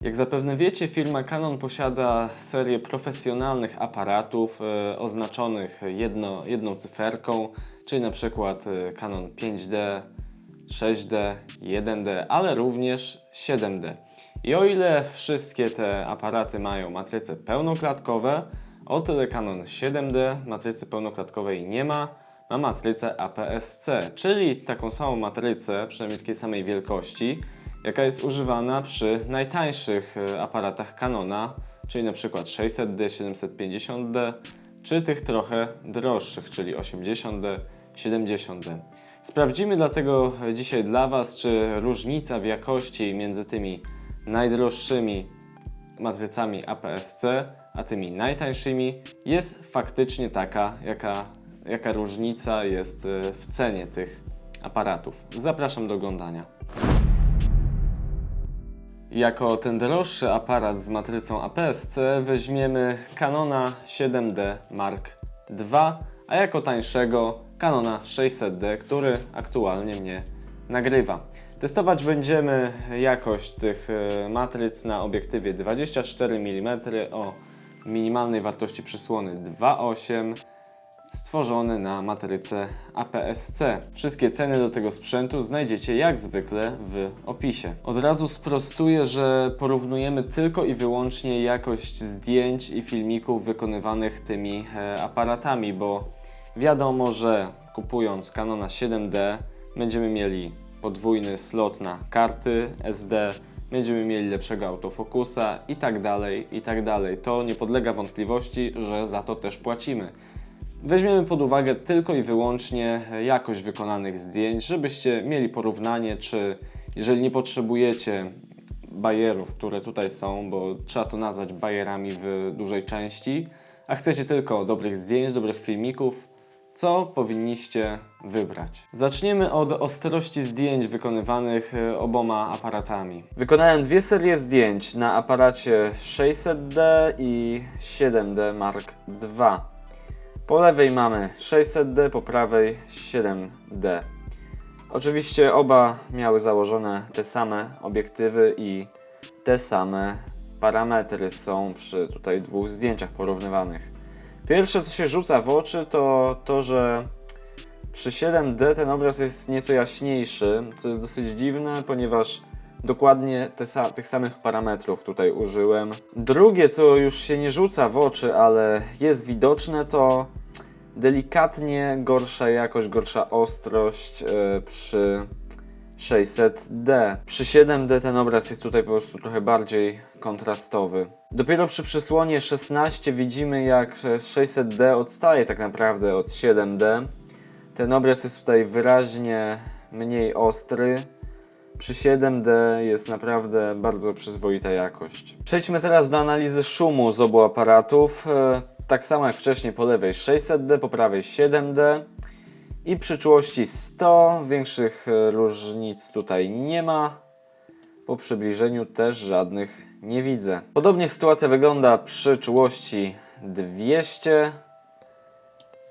Jak zapewne wiecie, firma Canon posiada serię profesjonalnych aparatów e, oznaczonych jedno, jedną cyferką, czyli na przykład e, Canon 5D, 6D, 1D, ale również 7D. I o ile wszystkie te aparaty mają matryce pełnoklatkowe, o tyle Canon 7D matrycy pełnoklatkowej nie ma, ma matrycę APS-C, czyli taką samą matrycę, przynajmniej takiej samej wielkości, jaka jest używana przy najtańszych e, aparatach Canona, czyli na przykład 600D, 750D, czy tych trochę droższych, czyli 80D, 70D. Sprawdzimy dlatego dzisiaj dla Was, czy różnica w jakości między tymi najdroższymi matrycami APS-C, a tymi najtańszymi jest faktycznie taka, jaka, jaka różnica jest e, w cenie tych aparatów. Zapraszam do oglądania. Jako ten droższy aparat z matrycą APS-C weźmiemy Canona 7D Mark II, a jako tańszego Canona 600D, który aktualnie mnie nagrywa. Testować będziemy jakość tych e, matryc na obiektywie 24 mm o minimalnej wartości przysłony 2.8 stworzony na matryce APS-C. Wszystkie ceny do tego sprzętu znajdziecie jak zwykle w opisie. Od razu sprostuję, że porównujemy tylko i wyłącznie jakość zdjęć i filmików wykonywanych tymi e, aparatami, bo wiadomo, że kupując Canona 7D będziemy mieli podwójny slot na karty SD, będziemy mieli lepszego autofokusa i tak dalej, i tak dalej. To nie podlega wątpliwości, że za to też płacimy. Weźmiemy pod uwagę tylko i wyłącznie jakość wykonanych zdjęć, żebyście mieli porównanie, czy jeżeli nie potrzebujecie bajerów, które tutaj są, bo trzeba to nazwać bajerami w dużej części, a chcecie tylko dobrych zdjęć, dobrych filmików, co powinniście wybrać? Zaczniemy od ostrości zdjęć wykonywanych e, oboma aparatami. Wykonałem dwie serie zdjęć na aparacie 600D i 7D Mark II. Po lewej mamy 600D, po prawej 7D. Oczywiście oba miały założone te same obiektywy i te same parametry są przy tutaj dwóch zdjęciach porównywanych. Pierwsze co się rzuca w oczy to to, że przy 7D ten obraz jest nieco jaśniejszy, co jest dosyć dziwne, ponieważ dokładnie te tych samych parametrów tutaj użyłem. Drugie, co już się nie rzuca w oczy, ale jest widoczne, to delikatnie gorsza jakość, gorsza ostrość e, przy 600D. Przy 7D ten obraz jest tutaj po prostu trochę bardziej kontrastowy. Dopiero przy przysłonie 16 widzimy jak 600D odstaje tak naprawdę od 7D. Ten obraz jest tutaj wyraźnie mniej ostry. Przy 7D jest naprawdę bardzo przyzwoita jakość. Przejdźmy teraz do analizy szumu z obu aparatów. E, Tak samo jak wcześniej po lewej 600D, po prawej 7D. I przy czułości 100 większych e, różnic tutaj nie ma. Po przybliżeniu też żadnych nie widzę. Podobnie sytuacja wygląda przy czułości 200.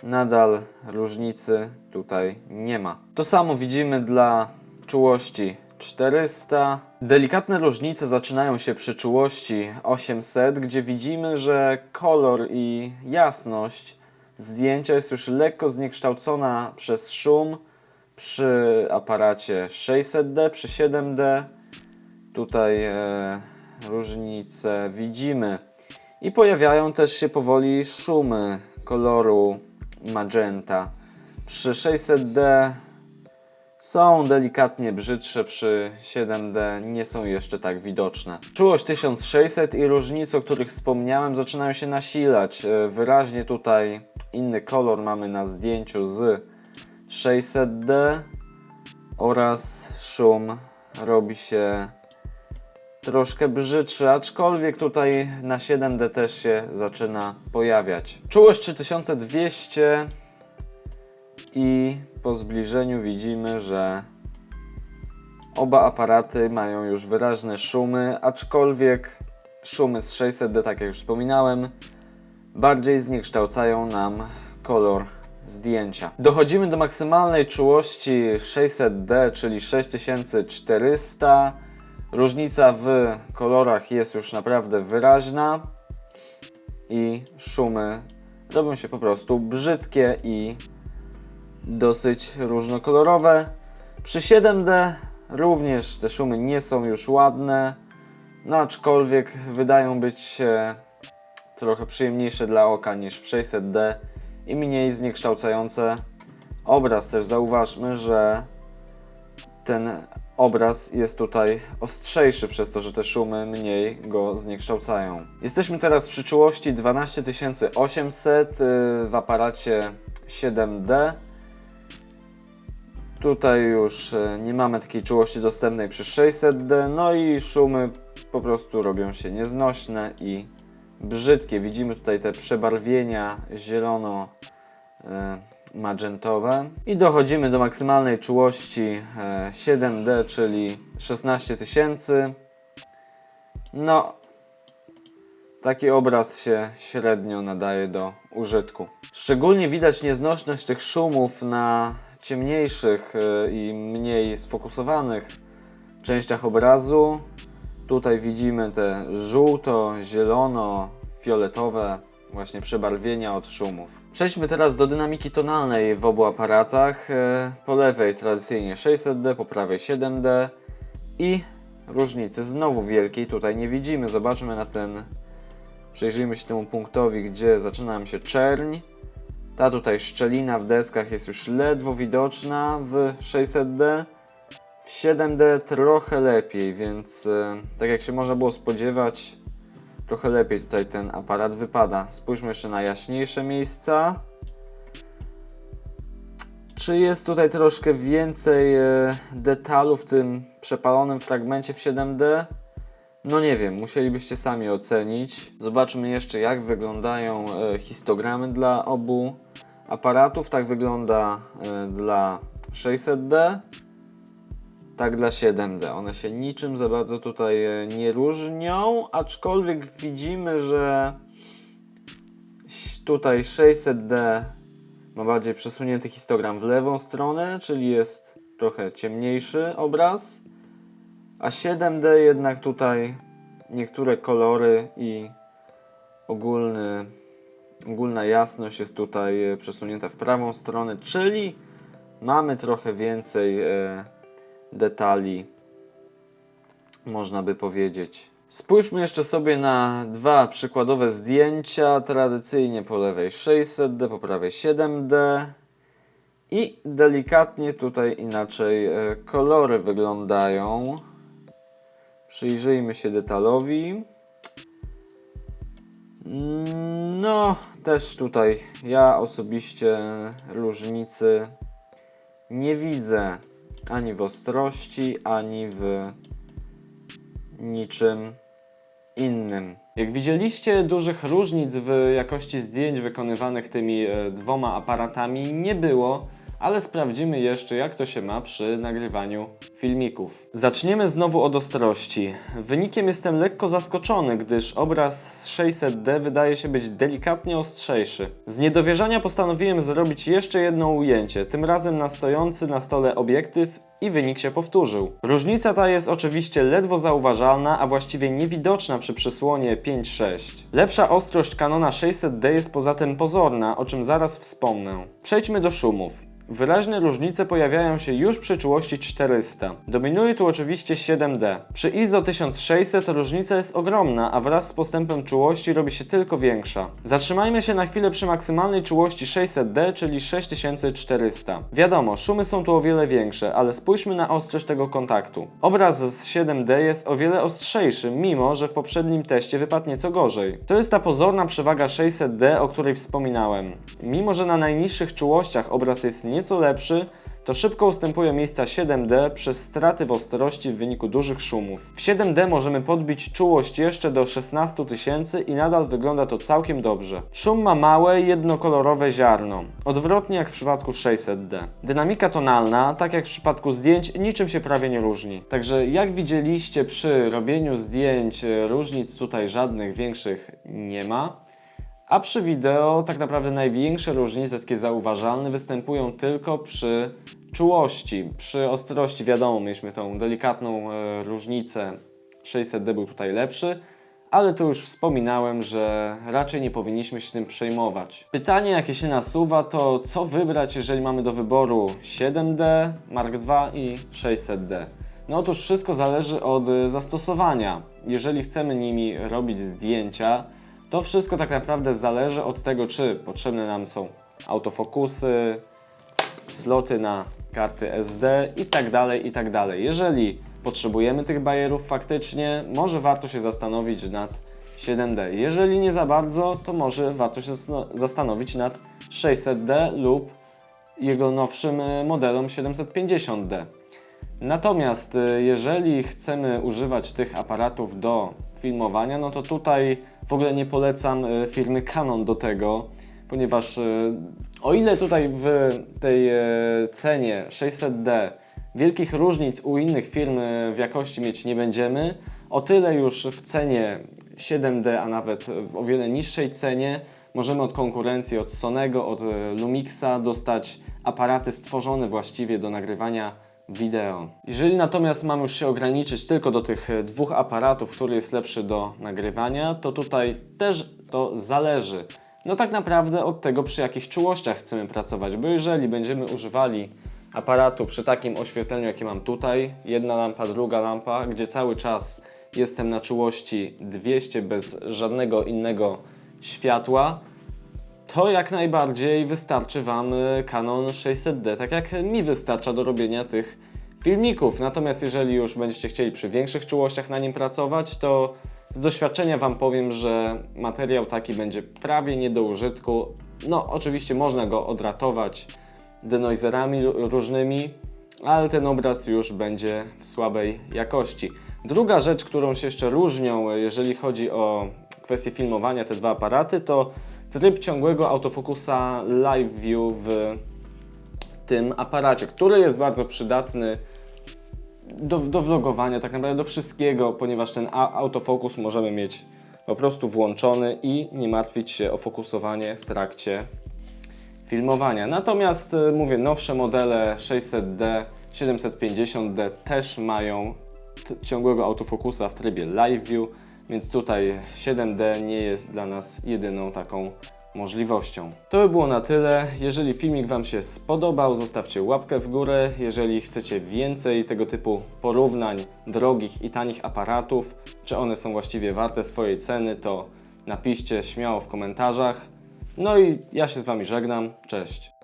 Nadal różnicy tutaj nie ma. To samo widzimy dla czułości 400. Delikatne różnice zaczynają się przy czułości 800, gdzie widzimy, że kolor i jasność zdjęcia jest już lekko zniekształcona przez szum przy aparacie 600D, przy 7D. Tutaj e, różnice widzimy. I pojawiają też się powoli szumy koloru magenta. Przy 600D są delikatnie brzydsze, przy 7D nie są jeszcze tak widoczne. Czułość 1600 i różnice, o których wspomniałem, zaczynają się nasilać. E, Wyraźnie tutaj inny kolor mamy na zdjęciu z 600D oraz szum robi się troszkę brzydszy, aczkolwiek tutaj na 7D też się zaczyna pojawiać. Czułość 3200 i po zbliżeniu widzimy, że oba aparaty mają już wyraźne szumy, aczkolwiek szumy z 600D, tak jak już wspominałem, bardziej zniekształcają nam kolor zdjęcia. Dochodzimy do maksymalnej czułości 600D, czyli 6400. Różnica w kolorach jest już naprawdę wyraźna i szumy robią się po prostu brzydkie i dosyć różnokolorowe. Przy 7D również te szumy nie są już ładne, no aczkolwiek wydają być się trochę przyjemniejsze dla oka niż w 600D i mniej zniekształcające. Obraz też zauważmy, że ten obraz jest tutaj ostrzejszy przez to, że te szumy mniej go zniekształcają. Jesteśmy teraz przy czułości 12800 y, w aparacie 7D. Tutaj już y, nie mamy takiej czułości dostępnej przy 600D, no i szumy po prostu robią się nieznośne i brzydkie. Widzimy tutaj te przebarwienia zielono e, magentowe i dochodzimy do maksymalnej czułości e, 7D, czyli 16 tysięcy. No, taki obraz się średnio nadaje do użytku. Szczególnie widać nieznośność tych szumów na ciemniejszych e, i mniej sfokusowanych częściach obrazu. Tutaj widzimy te żółto, zielono, fioletowe właśnie przebarwienia od szumów. Przejdźmy teraz do dynamiki tonalnej w obu aparatach. E, Po lewej tradycyjnie 600D, po prawej 7D i różnicy znowu wielkiej tutaj nie widzimy. Zobaczmy na ten, przyjrzyjmy się temu punktowi, gdzie zaczyna się czerń. Ta tutaj szczelina w deskach jest już ledwo widoczna w 600D. W 7D trochę lepiej, więc e, tak jak się można było spodziewać, trochę lepiej tutaj ten aparat wypada. Spójrzmy jeszcze na jaśniejsze miejsca. Czy jest tutaj troszkę więcej e, detalu w tym przepalonym fragmencie w 7D? No nie wiem, musielibyście sami ocenić. Zobaczmy jeszcze jak wyglądają e, histogramy dla obu aparatów. Tak wygląda e, dla 600D tak dla 7D. One się niczym za bardzo tutaj e, nie różnią, aczkolwiek widzimy, że tutaj 600D ma bardziej przesunięty histogram w lewą stronę, czyli jest trochę ciemniejszy obraz, a 7D jednak tutaj niektóre kolory i ogólny, ogólna jasność jest tutaj e, przesunięta w prawą stronę, czyli mamy trochę więcej e, detali, można by powiedzieć. Spójrzmy jeszcze sobie na dwa przykładowe zdjęcia. Tradycyjnie po lewej 600D, po prawej 7D. I delikatnie tutaj inaczej e, kolory wyglądają. Przyjrzyjmy się detalowi. No, też tutaj ja osobiście różnicy nie widzę ani w ostrości, ani w niczym innym. Jak widzieliście, dużych różnic w jakości zdjęć wykonywanych tymi e, dwoma aparatami nie było, ale sprawdzimy jeszcze, jak to się ma przy nagrywaniu filmików. Zaczniemy znowu od ostrości. Wynikiem jestem lekko zaskoczony, gdyż obraz z 600D wydaje się być delikatnie ostrzejszy. Z niedowierzania postanowiłem zrobić jeszcze jedno ujęcie, tym razem na stojący na stole obiektyw i wynik się powtórzył. Różnica ta jest oczywiście ledwo zauważalna, a właściwie niewidoczna przy przysłonie 5.6. Lepsza ostrość Canona 600D jest poza tym pozorna, o czym zaraz wspomnę. Przejdźmy do szumów. Wyraźne różnice pojawiają się już przy czułości 400. Dominuje tu oczywiście 7D. Przy ISO 1600 różnica jest ogromna, a wraz z postępem czułości robi się tylko większa. Zatrzymajmy się na chwilę przy maksymalnej czułości 600D, czyli 6400. Wiadomo, szumy są tu o wiele większe, ale spójrzmy na ostrość tego kontaktu. Obraz z 7D jest o wiele ostrzejszy, mimo że w poprzednim teście wypadł nieco gorzej. To jest ta pozorna przewaga 600D, o której wspominałem. Mimo, że na najniższych czułościach obraz jest nieco lepszy, to szybko ustępują miejsca 7D przez straty w ostrości w wyniku dużych szumów. W 7D możemy podbić czułość jeszcze do 16 tysięcy i nadal wygląda to całkiem dobrze. Szum ma małe, jednokolorowe ziarno, odwrotnie jak w przypadku 600D. Dynamika tonalna, tak jak w przypadku zdjęć, niczym się prawie nie różni. Także jak widzieliście przy robieniu zdjęć, różnic tutaj żadnych większych nie ma. A przy wideo tak naprawdę największe różnice, takie zauważalne, występują tylko przy czułości, przy ostrości wiadomo, mieliśmy tą delikatną e, różnicę. 600D był tutaj lepszy, ale to już wspominałem, że raczej nie powinniśmy się tym przejmować. Pytanie, jakie się nasuwa, to co wybrać, jeżeli mamy do wyboru 7D, Mark II i 600D? No otóż wszystko zależy od y, zastosowania. Jeżeli chcemy nimi robić zdjęcia, to wszystko tak naprawdę zależy od tego, czy potrzebne nam są autofokusy, sloty na karty SD i tak dalej, i tak dalej. Jeżeli potrzebujemy tych bajerów faktycznie, może warto się zastanowić nad 7D. Jeżeli nie za bardzo, to może warto się zastanowić nad 600D lub jego nowszym e, modelem 750D. Natomiast e, jeżeli chcemy używać tych aparatów do filmowania, no to tutaj w ogóle nie polecam e, firmy Canon do tego, ponieważ e, o ile tutaj w tej e, cenie 600D wielkich różnic u innych firm w jakości mieć nie będziemy, o tyle już w cenie 7D, a nawet w o wiele niższej cenie możemy od konkurencji, od Sonego, od Lumixa dostać aparaty stworzone właściwie do nagrywania wideo. Jeżeli natomiast mam już się ograniczyć tylko do tych e, dwóch aparatów, który jest lepszy do nagrywania, to tutaj też to zależy. No tak naprawdę od tego, przy jakich czułościach chcemy pracować, bo jeżeli będziemy używali aparatu przy takim oświetleniu, jakie mam tutaj, jedna lampa, druga lampa, gdzie cały czas jestem na czułości 200 bez żadnego innego światła, to jak najbardziej wystarczy Wam y, Canon 600D, tak jak mi wystarcza do robienia tych filmików. Natomiast jeżeli już będziecie chcieli przy większych czułościach na nim pracować, to z doświadczenia Wam powiem, że materiał taki będzie prawie nie do użytku. No, oczywiście można go odratować denoiserami lu- różnymi, ale ten obraz już będzie w słabej jakości. Druga rzecz, którą się jeszcze różnią, e, jeżeli chodzi o kwestię filmowania, te dwa aparaty, to tryb ciągłego autofokusa Live View w tym aparacie, który jest bardzo przydatny do, do vlogowania, tak naprawdę do wszystkiego, ponieważ ten autofokus możemy mieć po prostu włączony i nie martwić się o fokusowanie w trakcie filmowania. Natomiast y, mówię, nowsze modele 600D, 750D też mają ciągłego autofokusa w trybie Live View, więc tutaj 7D nie jest dla nas jedyną taką możliwością. To by było na tyle. Jeżeli filmik Wam się spodobał, zostawcie łapkę w górę. Jeżeli chcecie więcej tego typu porównań drogich i tanich aparatów, czy one są właściwie warte swojej ceny, to napiszcie śmiało w komentarzach. No i ja się z Wami żegnam. Cześć.